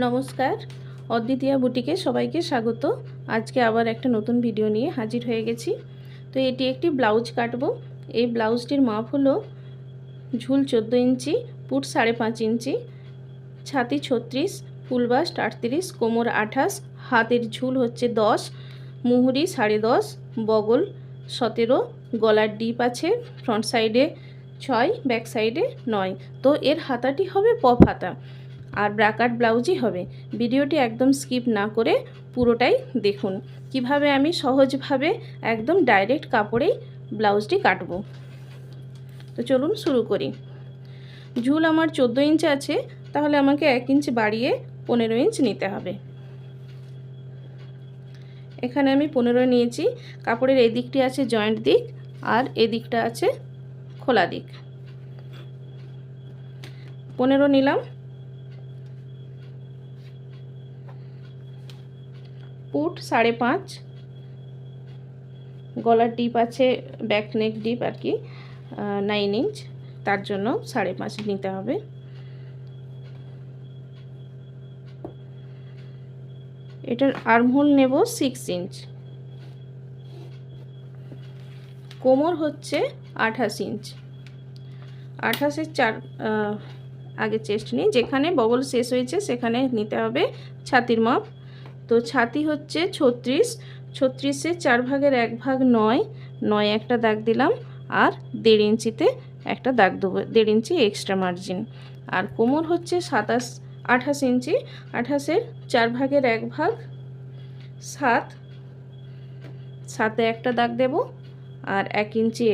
নমস্কার। অদ্বিতীয়া বুটিকে সবাইকে স্বাগত। আজকে আবার একটা নতুন ভিডিও নিয়ে হাজির হয়ে গেছি। তো এটি একটি ব্লাউজ কাটবো। এই ব্লাউজটির মাপ হলো ঝুল চোদ্দ ইঞ্চি, পুট সাড়ে পাঁচ ইঞ্চি, ছাতি ছত্রিশ ফুল বাস্ট আটত্রিশ, কোমর আঠাশ, হাতের ঝুল হচ্ছে দশ, মুহুরি সাড়ে দশ, বগল সতেরো, গলার ডিপ আছে ফ্রন্ট সাইডে ছয়, ব্যাক সাইডে নয়। তো এর হাতাটি হবে পপ হাতা। আর ব্রাকাট ব্লাউজই হবে। ভিডিওটি একদম স্কিপ না করে পুরোটাই দেখুন। কীভাবে আমি সহজভাবে একদম ডাইরেক্ট কাপড়েই ব্লাউজটি কাটব? তো চলুন শুরু করি। ঝুল আমার চোদ্দ ইঞ্চ আছে, তাহলে আমাকে এক ইঞ্চ বাড়িয়ে পনেরো ইঞ্চ নিতে হবে। এখানে আমি পনেরো নিয়েছি। কাপড়ের এই দিকটি আছে জয়েন্ট দিক আর এদিকটা আছে খোলা দিক। পনেরো নিলাম। পুট, সাড়ে পাঁচ। গলার ডিপ আছে, ব্যাক নেক ডিপ আর কি নাইন ইঞ্চ তার জন্য সাড়ে পাঁচ নিতে হবে। এটার আর্মহোল নেব সিক্স ইঞ্চ কোমর হচ্ছে আঠাশ ইঞ্চ আঠাশের চার আগে চেস্ট নিই। যেখানে বগল শেষ হয়েছে, সেখানে নিতে হবে ছাতির মাপ। তো ছাতি হচ্ছে ছত্রিশ। ছত্রিশে চার ভাগের এক ভাগ নয়। নয় একটা দাগ দিলাম আর দেড় ইঞ্চিতে একটা দাগ দেবো, দেড় ইঞ্চি এক্সট্রা মার্জিন আর কোমর হচ্ছে সাতাশ, আঠাশ ইঞ্চি। আঠাশের চার ভাগের এক ভাগ সাত। সাতে একটা দাগ দেব আর এক ইঞ্চি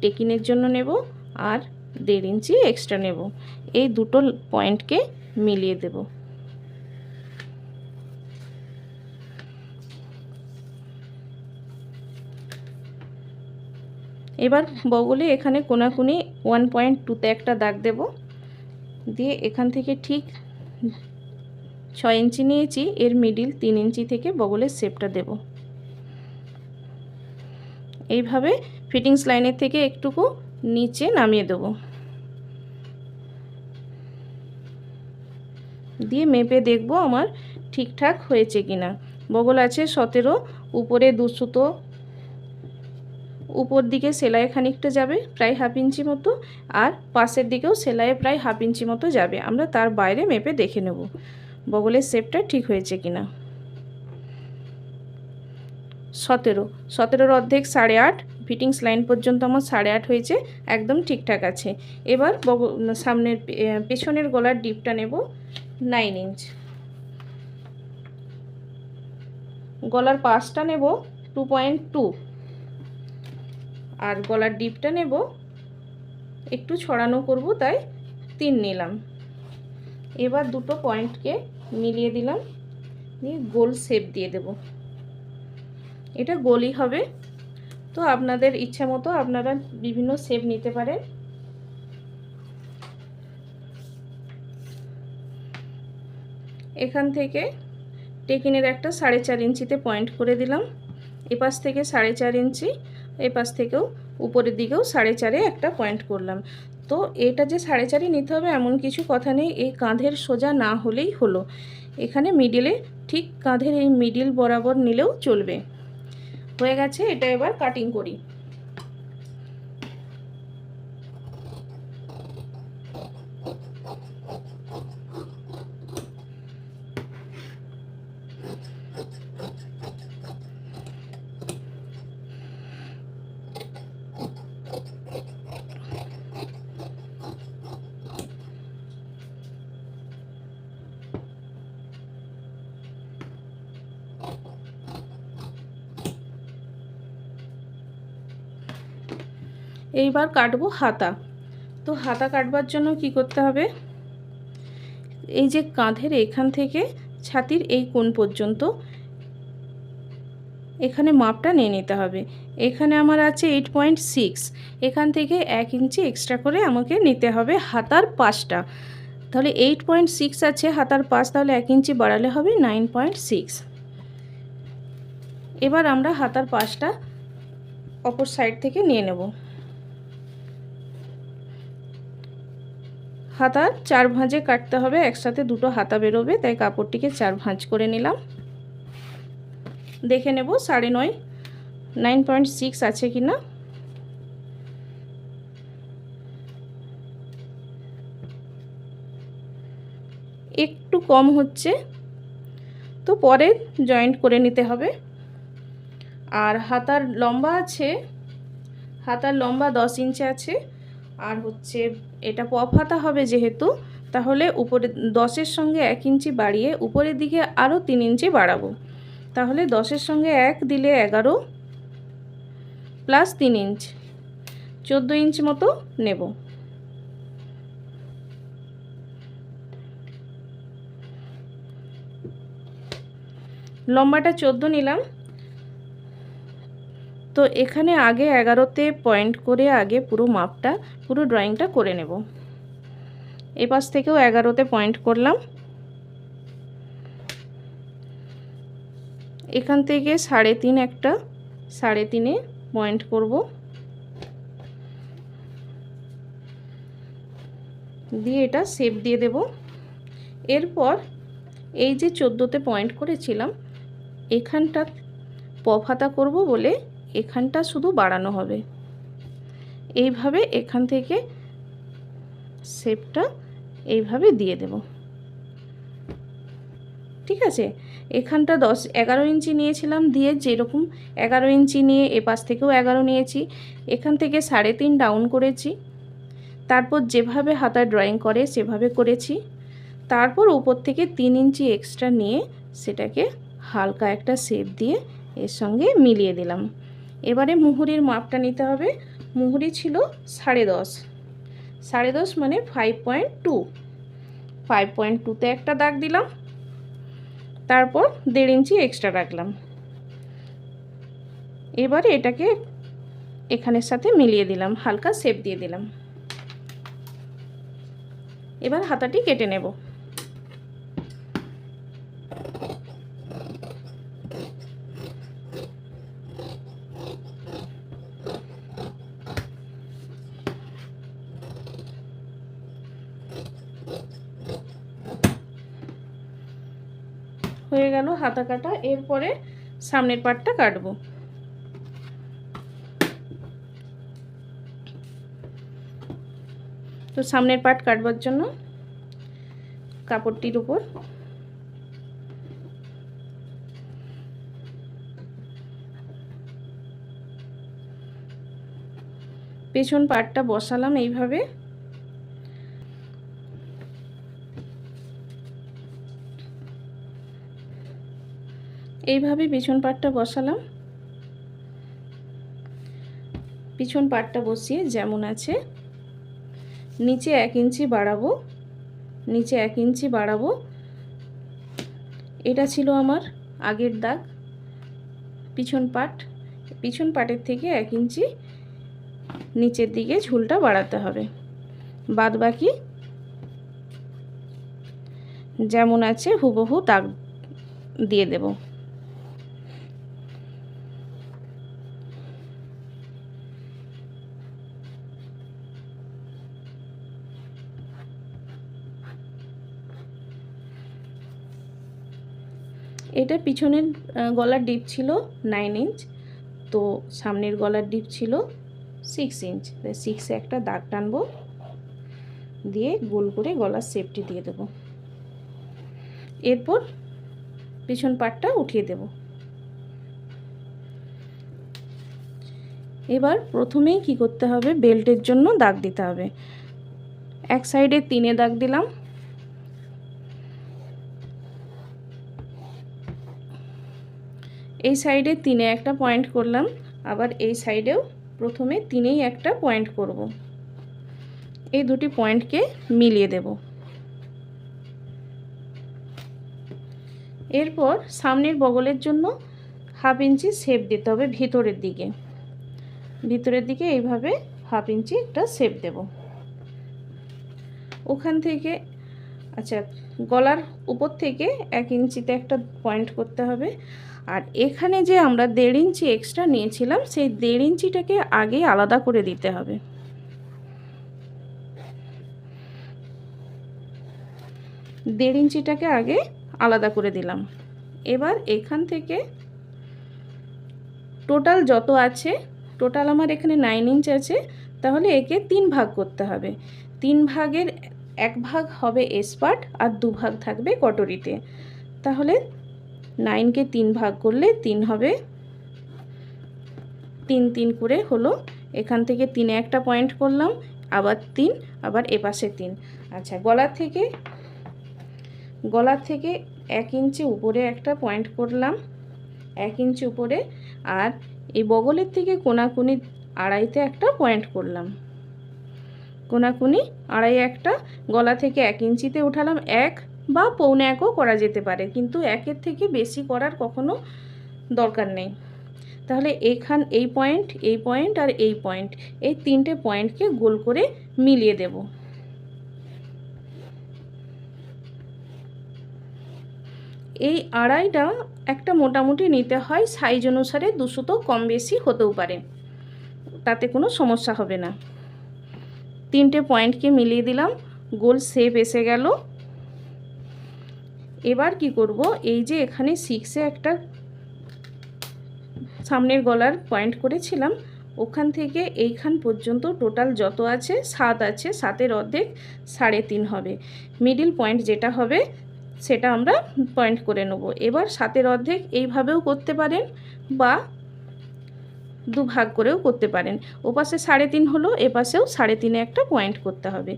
টেকিনের জন্য নেব আর দেড় ইঞ্চি এক্সট্রা নেব। এই দুটো পয়েন্টকে মিলিয়ে দেবো। এবার বগলে এখানে কোনাকুনি ওয়ান পয়েন্ট টুতে একটা দাগ দেব। দিয়ে এখান থেকে ঠিক ছয় ইঞ্চি নিয়েছি, এর মিডিল তিন ইঞ্চি থেকে বগলের শেপটা দেব। এইভাবে ফিটিংস লাইনের থেকে একটুকু নিচে নামিয়ে দেব। দিয়ে মেপে দেখব আমার ঠিকঠাক হয়েছে কিনা। বগল আছে সতেরো, উপরে দুশোতো উপর দিকে সেলাই খানিকটা যাবে, প্রায় হাফ ইঞ্চি মতো, আর পাশের দিকেও সেলাইয়ে প্রায় হাফ ইঞ্চি মতো যাবে। আমরা তার বাইরে মেপে দেখে নেব, বগলের শেপটা ঠিক হয়েছে কিনা। সতেরো। সতেরোর অর্ধেক সাড়ে আট, ফিটিংস লাইন পর্যন্ত আমার সাড়ে আট হয়েছে, একদম ঠিকঠাক আছে। এবার সামনের পেছনের গলার ডিপটা নেব, নাইন ইঞ্চ। গলার পাশটা নেব, টু পয়েন্ট টু। আর গলার ডিপটা নেব। একটু ছড়ানো করব, তাই তিন নিলাম। এবার দুটো পয়েন্টকে মিলিয়ে দিলাম, দিয়ে গোল শেপ দিয়ে দেব। এটা গোলই হবে। তো আপনাদের ইচ্ছা মতো আপনারা বিভিন্ন শেপ নিতে পারেন। এখান থেকে টেকিনের একটা সাড়ে চার ইঞ্চিতে পয়েন্ট করে দিলাম। এপাশ থেকে সাড়ে চার ইঞ্চি এই পাশ থেকেও উপরের দিকেও সাড়ে চারে একটা পয়েন্ট করলাম। তো এটা যে সাড়ে চারে নিতে হবে এমন কিছু কথা নেই, এই কাঁধের সোজা না হলেই হলো। এখানে মিডিলে ঠিক কাঁধের এই মিডিল বরাবর নিলেও চলবে। হয়ে গেছে, এটা এবার কাটিং করি। এইবার কাটবো হাতা। তো হাতা কাটবার জন্য কি করতে হবে? এই যে কাঁধের এখান থেকে ছাতির এই কোণ পর্যন্ত এখানে মাপটা নিয়ে নিতে হবে। এখানে আমার আছে এইট পয়েন্ট সিক্স এখান থেকে এক ইঞ্চি এক্সট্রা করে আমাকে নিতে হবে হাতার পাশটা তাহলে এইট পয়েন্ট সিক্স আছে হাতার পাশ তাহলে এক ইঞ্চি বাড়ালে হবে নাইন পয়েন্ট সিক্স এবার আমরা হাতার পাশটা অপর সাইড থেকে নিয়ে নেব। হাতা চার ভাঁজে কাটতে হবে, একসাথে দুটো হাতা বেরোবে, তাই কাপড়টিকে চার ভাঁজ করে নিলাম। দেখে নেব সাড়ে নয়, নাইন পয়েন্ট সিক্স আছে কি না। একটু কম হচ্ছে, তো পরে জয়েন্ট করে নিতে হবে। আর হাতার লম্বা আছে, হাতার লম্বা দশ ইঞ্চি আছে, আর হচ্ছে এটা পপ হাতা হবে যেহেতু, তাহলে উপরে দশের সঙ্গে এক ইঞ্চি বাড়িয়ে উপরের দিকে আরও তিন ইঞ্চি বাড়াবো। তাহলে দশের সঙ্গে এক দিলে এগারো প্লাস তিন ইঞ্চ, চোদ্দ ইঞ্চ মতো নেব। লম্বাটা চোদ্দ নিলাম। তো এখানে আগে এগারোতে পয়েন্ট করে আগে পুরো মাপটা, পুরো ড্রয়িংটা করে নেব। এপাশ থেকেও এগারোতে পয়েন্ট করলাম। এখান থেকে সাড়ে তিন একটা, সাড়ে তিনে পয়েন্ট করব। দিয়ে এটা শেপ দিয়ে দেব। এরপর এই যে চোদ্দোতে পয়েন্ট করেছিলাম, এখানটা পফাতা করব বলে এখানটা শুধু বাড়ানো হবে। এইভাবে এখান থেকে শেপটা এইভাবে দিয়ে দেব। ঠিক আছে? এখানটা দশ, এগারো ইঞ্চি নিয়েছিলাম দিয়ে যেরকম এগারো ইঞ্চি নিয়ে এপাশ থেকেও এগারো নিয়েছি, এখান থেকে সাড়ে তিন ডাউন করেছি। তারপর যেভাবে হাতা ড্রয়িং করে সেভাবে করেছি। তারপর উপর থেকে তিন ইঞ্চি এক্সট্রা নিয়ে সেটাকে হালকা একটা শেপ দিয়ে এর সঙ্গে মিলিয়ে দিলাম। এবারে মুহুরির মাপটা নিতে হবে। মুহুরি ছিল সাড়ে দশ। সাড়ে দশ মানে five point two five point টুতে একটা দাগ দিলাম। তারপর দেড় ইঞ্চি এক্সট্রা রাখলাম। এবারে এটাকে এখানের সাথে মিলিয়ে দিলাম, হালকা শেপ দিয়ে দিলাম। এবার হাতাটি কেটে নেব হয়ে গেল হাতা কাটা এরপরে সামনের পাটটা কাটবো। তো সামনের পাট কাটবার জন্য কাপড়টির উপর পেছন পাটটা বসালাম এইভাবে। এইভাবে পিছন পাটটা বসালাম। পিছন পাটটা বসিয়ে যেমন আছে নিচে এক ইঞ্চি বাড়াবো, নিচে এক ইঞ্চি বাড়াবো। এটা ছিল আমার আগের দাগ, পিছন পাট। পিছন পাটের থেকে এক ইঞ্চি নিচের দিকে ঝুলটা বাড়াতে হবে। বাদ বাকি যেমন আছে হুবহু দাগ দিয়ে দেবো এটা পিছনের গলার ডিপ ছিল নাইন ইঞ্চ তো সামনের গলার ডিপ ছিল সিক্স ইঞ্চ সিক্সে একটা দাগ টানবো, দিয়ে গোল করে গলার সেপটি দিয়ে দেব। এরপর পিছন পাটটা উঠিয়ে দেব। এবার প্রথমেই কি করতে হবে? বেল্টের জন্য দাগ দিতে হবে। এক সাইডে তিনে দাগ দিলাম। এই সাইডে তিনে একটা পয়েন্ট করলাম, আবার এই সাইডেও প্রথমে তিনেই একটা পয়েন্ট করব। এই দুটি পয়েন্টকে মিলিয়ে দেব। এরপর সামনের বগলের জন্য হাফ ইঞ্চি শেপ দিতে হবে ভিতরের দিকে। ভিতরের দিকে এইভাবে হাফ ইঞ্চি একটা শেপ দেব। ওখান থেকে আচ্ছা গলার উপর থেকে এক ইঞ্চিতে একটা পয়েন্ট করতে হবে। আর এখানে যে আমরা দেড় ইঞ্চি এক্সট্রা নিয়েছিলাম, সেই দেড় ইঞ্চিটাকে আগে আলাদা করে দিতে হবে। দেড় ইঞ্চিটাকে আগে আলাদা করে দিলাম। এবার এখান থেকে টোটাল যত আছে টোটাল আমার এখানে নাইন ইঞ্চ আছে, তাহলে একে তিন ভাগ করতে হবে। তিন ভাগের এক ভাগ হবে এসপার্ট আর দু ভাগ থাকবে কটরিতে। তাহলে নাইনকে তিন ভাগ করলে তিন হবে তিন তিন করে হলো। এখান থেকে তিনে একটা পয়েন্ট করলাম, আবার তিন, আবার এপাশে তিন। আচ্ছা গলা থেকে গলা থেকে এক ইঞ্চি উপরে একটা পয়েন্ট করলাম, এক ইঞ্চি উপরে, আর এই বগলের থেকে কোনাকুনি আড়াইতে একটা পয়েন্ট করলাম। কোনাকুনি আড়াই একটা গলা থেকে এক ইঞ্চিতে উঠালাম, এক বা পৌনে একও করা যেতে পারে, কিন্তু একের থেকে বেশি করার কখনো দরকার নেই। তাহলে এখান এই পয়েন্ট এই পয়েন্ট আর এই পয়েন্ট, এই তিনটে পয়েন্টকে গোল করে মিলিয়ে দেব। এই আড়াইটা একটা মোটামুটি নিতে হয়, সাইজ অনুসারে দুশো তো কম বেশি হতেও পারে, তাতে কোনো সমস্যা হবে না। তিনটে পয়েন্টকে মিলিয়ে দিলাম, গোল শেপ এসে গেল। এবার কি করব? এই যে এখানে সিক্সে একটা সামনের গলার পয়েন্ট করেছিলাম, ওখান থেকে এইখান পর্যন্ত টোটাল যত আছে, সাত আছে, সাতের অর্ধেক সাড়ে তিন হবে। মিডিল পয়েন্ট যেটা হবে, সেটা আমরা পয়েন্ট করে নেব। এবার সাতের অর্ধেক এইভাবেও করতে পারেন বা দু ভাগ করেও করতে পারেন। ওপাশে সাড়ে তিন হলো, এপাশেও সাড়ে তিনে একটা পয়েন্ট করতে হবে।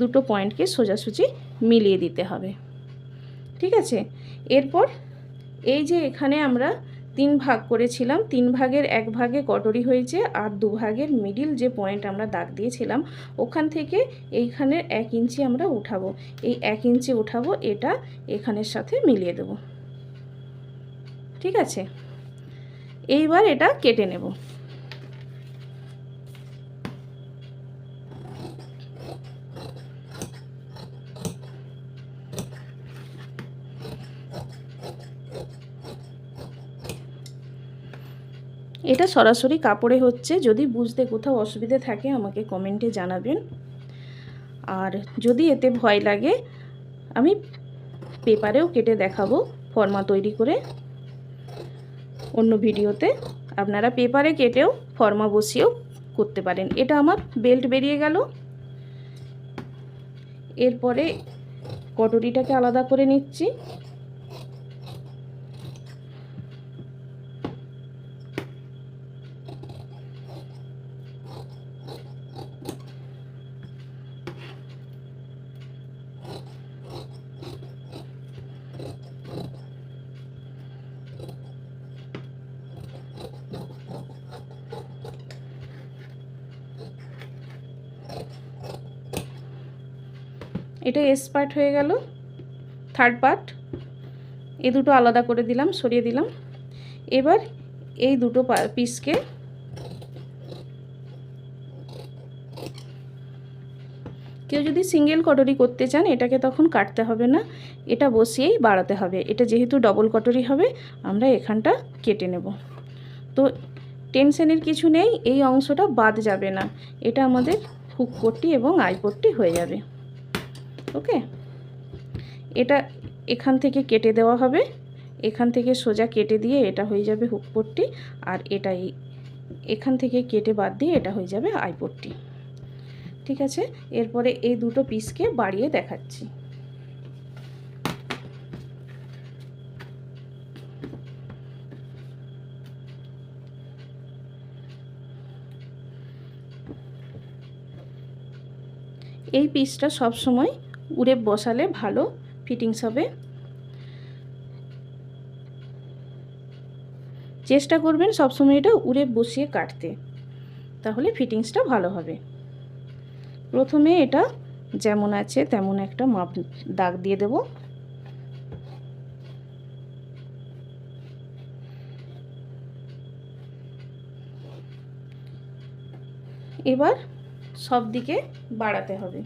দুটো পয়েন্টকে সোজাসুজি মিলিয়ে দিতে হবে। ঠিক আছে? এরপর এই যে এখানে আমরা তিন ভাগ করেছিলাম, তিন ভাগের এক ভাগে কটরি হয়েছে আর দু ভাগের মিডিল যে পয়েন্ট আমরা দাগ দিয়েছিলাম, ওখান থেকে এইখানের এক ইঞ্চি আমরা উঠাবো। এই এক ইঞ্চি উঠাবো, এটা এখানের সাথে মিলিয়ে দেব। ঠিক আছে? এইবার এটা কেটে নেব। এটা সরাসরি কাপড়ে হচ্ছে। যদি বুঝতে কোথাও অসুবিধে থাকে, আমাকে কমেন্টে জানাবেন। আর যদি এতে ভয় লাগে, আমি পেপারেও কেটে দেখাবো ফর্মা তৈরি করে। অন্য ভিডিওতে আপনারা পেপারে কেটেও ফর্মা বসিয়েও করতে পারেন। এটা আমার বেল্ট বেরিয়ে গেল। এরপরে কটরিটাকে আলাদা করে নিচ্ছি। এটা এস পার্ট হয়ে গেল। থার্ড পার্ট এ দুটো আলাদা করে দিলাম, সরিয়ে দিলাম। এবার এই দুটো পিসকে কেউ যদি সিঙ্গেল কটরি করতে চান, এটাকে তখন কাটতে হবে না, এটা বসিয়েই বাড়াতে হবে। এটা যেহেতু ডবল কটরি হবে, আমরা এখানটা কেটে নেব। তো টেনশনের কিছু নেই, এই অংশটা বাদ যাবে না। এটা আমাদের হুক পট্টি এবং আই পট্টি হয়ে যাবে। ওকে? এটা এখান থেকে কেটে দেওয়া হবে। এখান থেকে সোজা কেটে দিয়ে এটা হয়ে যাবে হুক আর এটাই এখান থেকে কেটে বাদ দিয়ে এটা হয়ে যাবে আই পট্টি। ঠিক আছে? এরপরে এই দুটো পিসকে বাড়িয়ে দেখাচ্ছি। এই পিসটা সব সময় উড়ে বসালে ভালো ফিটিংস হবে। চেষ্টা করবেন সবসময় এটা উড়ে বসিয়ে কাটতে, তাহলে ফিটিংসটা ভালো হবে। প্রথমে এটা যেমন আছে তেমন একটা মাপ দাগ দিয়ে দেব। এবার সব দিকে বাড়াতে হবে।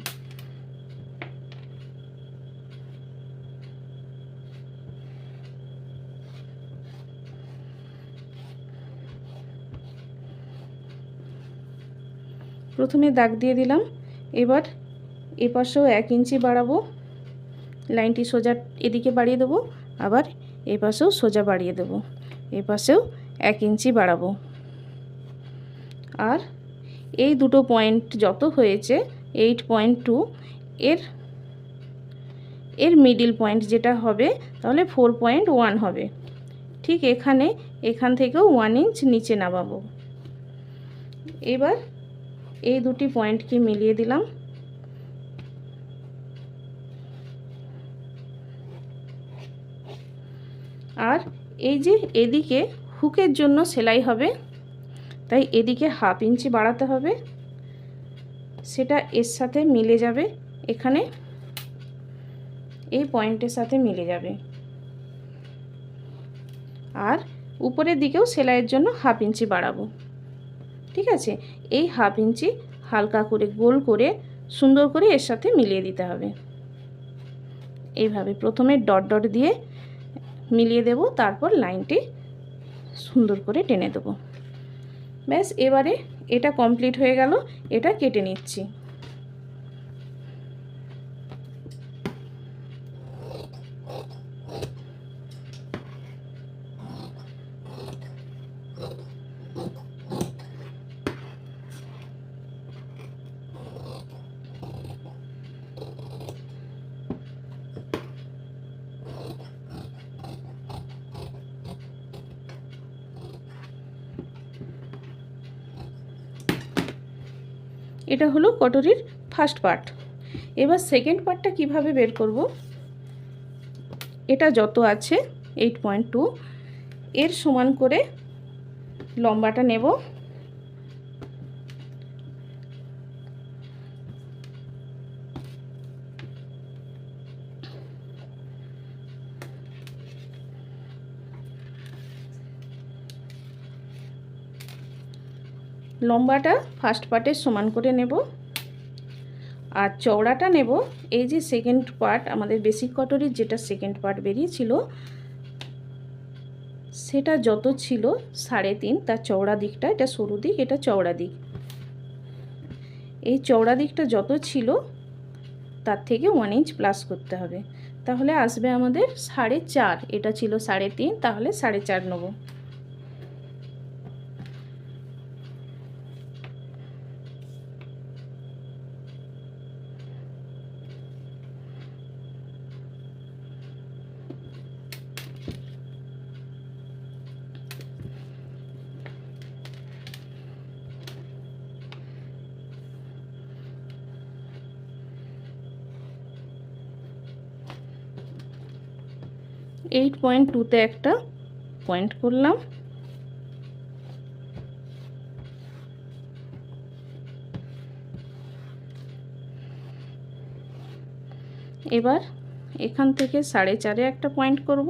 প্রথমে দাগ দিয়ে দিলাম। এবার এপাশেও এক ইঞ্চি বাড়াবো। লাইনটি সোজা এদিকে বাড়িয়ে দেবো। আবার এ পাশেও সোজা বাড়িয়ে দেবো। এ পাশেও এক ইঞ্চি বাড়াবো। আর এই দুটো পয়েন্ট যত হয়েছে এইট পয়েন্ট টু এর এর মিডিল পয়েন্ট যেটা হবে, তাহলে ফোর পয়েন্ট ওয়ান হবে। ঠিক এখানে, এখান থেকেও ওয়ান ইঞ্চ নিচে নামাবো। এবার এই দুটি পয়েন্টকে মিলিয়ে দিলাম? আর এই যে এদিকে হুকের জন্য সেলাই হবে, তাই এদিকে হাফ ইঞ্চি বাড়াতে হবে। সেটা এর সাথে মিলে যাবে, এখানে এই পয়েন্টের সাথে মিলে যাবে। আর উপরের দিকেও সেলাইয়ের জন্য হাফ ইঞ্চি বাড়াবো। ঠিক আছে? এই হাফ ইঞ্চি হালকা করে গোল করে সুন্দর করে এর সাথে মিলিয়ে দিতে হবে। এইভাবে প্রথমে ডট ডট দিয়ে মিলিয়ে দেব, তারপর লাইনটি সুন্দর করে টেনে দেবো। ব্যাস, এবারে এটা কমপ্লিট হয়ে গেল, এটা কেটে নিচ্ছি। এটা হলো কটরির ফার্স্ট পার্ট এবার সেকেন্ড পার্টটা কীভাবে বের করব? এটা যত আছে এইট পয়েন্ট টু এর সমান করে লম্বাটা নেব। লম্বাটা ফার্স্ট পার্টের সমান করে নেব। আর চওড়াটা নেব, এই যে সেকেন্ড পার্ট আমাদের বেসিক কটরির যেটা সেকেন্ড পার্ট বেরিয়েছিল, সেটা যত ছিল সাড়ে তিন, তার চওড়া দিকটা, এটা সরু দিক, এটা চওড়া দিক। এই চওড়া দিকটা যত ছিল, তার থেকে ওয়ান ইঞ্চ প্লাস করতে হবে। তাহলে আসবে আমাদের সাড়ে চার, এটা ছিল সাড়ে তিন, তাহলে সাড়ে চার নেব এইট পয়েন্ট টুতে একটা পয়েন্ট করলাম। এবার এখান থেকে সাড়ে চারে একটা পয়েন্ট করব।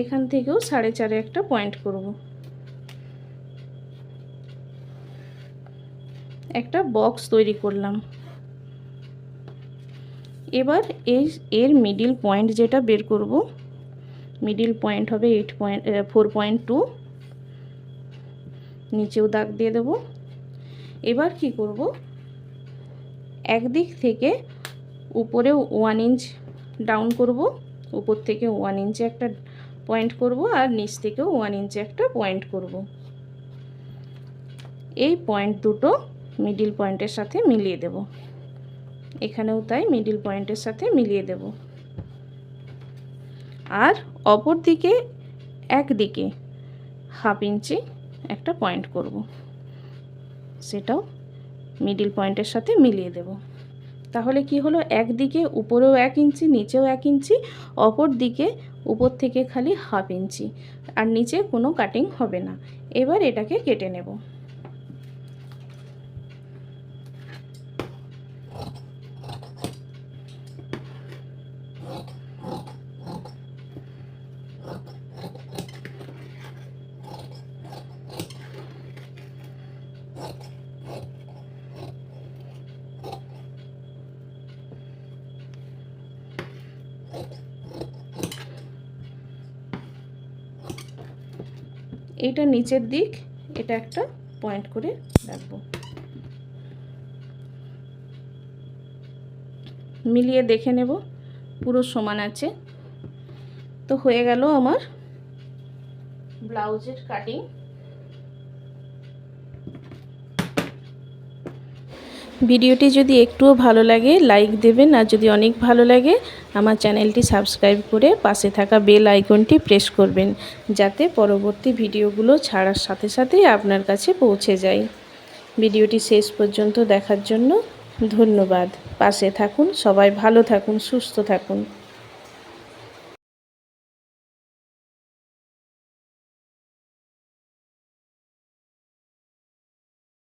এখান থেকেও সাড়ে চারে একটা পয়েন্ট করব। একটা বক্স তৈরি করলাম। এবার এই, এর মিডিল পয়েন্ট যেটা বের করব মিডিল পয়েন্ট হবে eight point four point two নিচেও দাগ দিয়ে দেব। এবার কি করব, একদিক থেকে উপরে ওয়ান ইঞ্চ ডাউন করব, উপর থেকে ওয়ান ইঞ্চে একটা পয়েন্ট করব আর নিচ থেকেও ওয়ান ইঞ্চে একটা পয়েন্ট করব। এই পয়েন্ট দুটো মিডিল পয়েন্টের সাথে মিলিয়ে দেব। এখানেও তাই মিডিল পয়েন্টের সাথে মিলিয়ে দেব। আর অপর দিকে একদিকে হাফ ইঞ্চি একটা পয়েন্ট করব। সেটাও মিডিল পয়েন্টের সাথে মিলিয়ে দেব। তাহলে কি হলো? একদিকে উপরেও এক ইঞ্চি নিচেও এক ইঞ্চি অপর দিকে উপর থেকে খালি হাফ ইঞ্চি আর নিচে কোনো কাটিং হবে না। এবার এটাকে কেটে নেব। এইটা নিচের দিক, এটা একটা পয়েন্ট করে রাখব। মিলিয়ে দেখে নেব, পুরো সমান আছে। তো হয়ে গেল আমার ব্লাউজের কাটিং ভিডিওটি যদি একটুও ভালো লাগে লাইক দেবেন। আর যদি অনেক ভালো লাগে, আমার চ্যানেলটি সাবস্ক্রাইব করে পাশে থাকা বেল আইকনটি প্রেস করবেন, যাতে পরবর্তী ভিডিওগুলো ছাড়ার সাথে সাথেই আপনার কাছে পৌঁছে যায়। ভিডিওটি শেষ পর্যন্ত দেখার জন্য ধন্যবাদ। পাশে থাকুন, সবাই ভালো থাকুন, সুস্থ থাকুন।